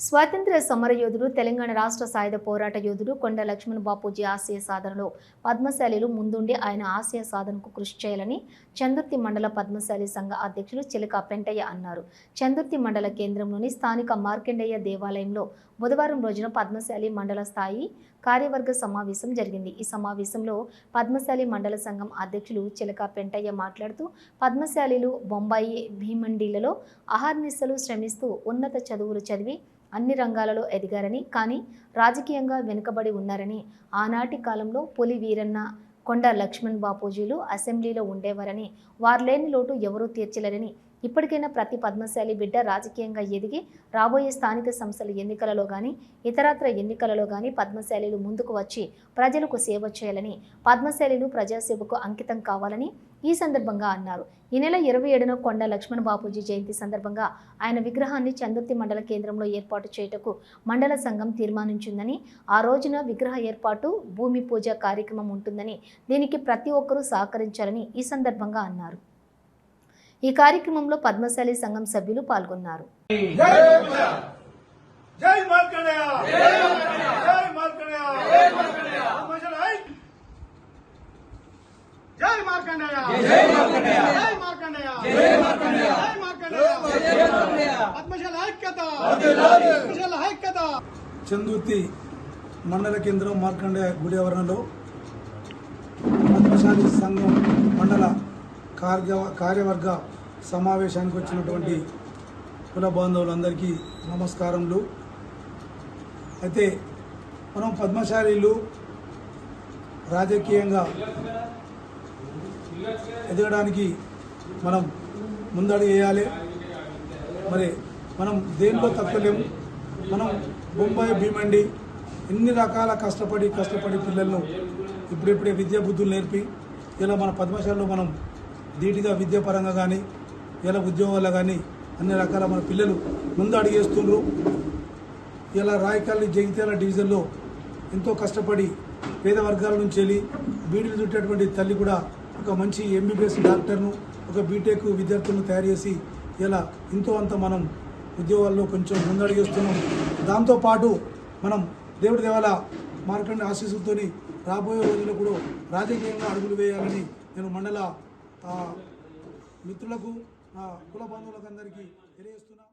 స్వాతంత్ర్య సమరయోధుడు తెలంగాణ రాష్ట్ర సాయుధ పోరాట యోధుడు కొండ లక్ష్మణ్ బాపూజీ ఆశయ సాధనలో పద్మశాలిలు ముందుండి ఆయన ఆశయ సాధనకు కృషి చేయాలని చందుర్తి మండల పద్మశాలి సంఘ అధ్యక్షులు చిలక పెంటయ్య అన్నారు. చందుర్తి మండల కేంద్రంలోని స్థానిక మార్కండేయ దేవాలయంలో బుధవారం రోజున పద్మశాలి మండల స్థాయి కార్యవర్గ సమావేశం జరిగింది. ఈ సమావేశంలో పద్మశాలి మండల సంఘం అధ్యక్షులు చిలక పెంటయ్య మాట్లాడుతూ పద్మశాలిలు బొంబాయి భీమండీలలో అహర్నిశలు శ్రమిస్తూ ఉన్నత చదువులు చదివి అన్ని రంగాలలో ఎదిగారని కానీ రాజకీయంగా వెనుకబడి ఉన్నారని ఆనాటి కాలంలో పులి వీరన్న కొండ లక్ష్మణ్ బాపూజీలు అసెంబ్లీలో ఉండేవారని వారు లేని లోటు ఎవరూ తీర్చలేరని ఇప్పటికైనా ప్రతి పద్మశాలి బిడ్డ రాజకీయంగా ఎదిగి రాబోయే స్థానిక సంస్థల ఎన్నికలలో కానీ ఇతరత్ర ఎన్నికలలో కానీ పద్మశాలీలు ముందుకు వచ్చి ప్రజలకు సేవ చేయాలని పద్మశాలీలు ప్రజాసేవకు అంకితం కావాలని ఈ సందర్భంగా అన్నారు. ఈ నెల ఇరవై ఏడున కొండ లక్ష్మణ్ బాపూజీ జయంతి సందర్భంగా ఆయన విగ్రహాన్ని చందుర్తి మండల కేంద్రంలో ఏర్పాటు చేయుటకు మండల సంఘం తీర్మానించిందని ఆ రోజున విగ్రహ ఏర్పాటు భూమి పూజ కార్యక్రమం ఉంటుందని దీనికి ప్రతి ఒక్కరూ సహకరించాలని ఈ సందర్భంగా అన్నారు. ఈ కార్యక్రమంలో పద్మశాలి సంఘం సభ్యులు పాల్గొన్నారు. చందుర్తి మండల కేంద్రం మార్కండే గుడి ఆవరణలో పద్మశాలి సంఘం కార్య కార్యవర్గ సమావేశానికి వచ్చినటువంటి కుల బాంధవులందరికీ నమస్కారములు. అయితే మనం పద్మశాలీలు రాజకీయంగా ఎదగడానికి మనం ముందడి వేయాలి. మరి మనం దేనిలో తప్పలేము మనం బొంబాయి భీమండి ఎన్ని రకాల కష్టపడి కష్టపడి పిల్లలను ఇప్పుడిప్పుడే విద్యా బుద్ధులు నేర్పి ఇలా మన పద్మశాలలో మనం ధీటుగా విద్యాపరంగా కానీ ఇలా ఉద్యోగాల్లో కానీ అన్ని రకాల మన పిల్లలు ముందు అడిగేస్తుండ్రు ఇలా రాయకాలి జగిత్యాల డివిజన్లో ఎంతో కష్టపడి పేద వర్గాల నుంచి వెళ్ళి బీడీలు చుట్టేటువంటి తల్లి కూడా ఒక మంచి ఎంబీబీఎస్ డాక్టర్ను ఒక బీటెక్ విద్యార్థులను తయారు చేసి ఇలా ఎంతో అంత మనం ఉద్యోగాల్లో కొంచెం ముందడిగేస్తున్నాం దాంతోపాటు మనం దేవుడి దేవాల మార్కండ ఆశీస్సులతోని రాబోయే రోజుల్లో కూడా రాజకీయంగా అడుగులు వేయాలని నేను మండల మిత్రులకు కుల బంధువులకు అందరికీ తెలియజేస్తున్నా.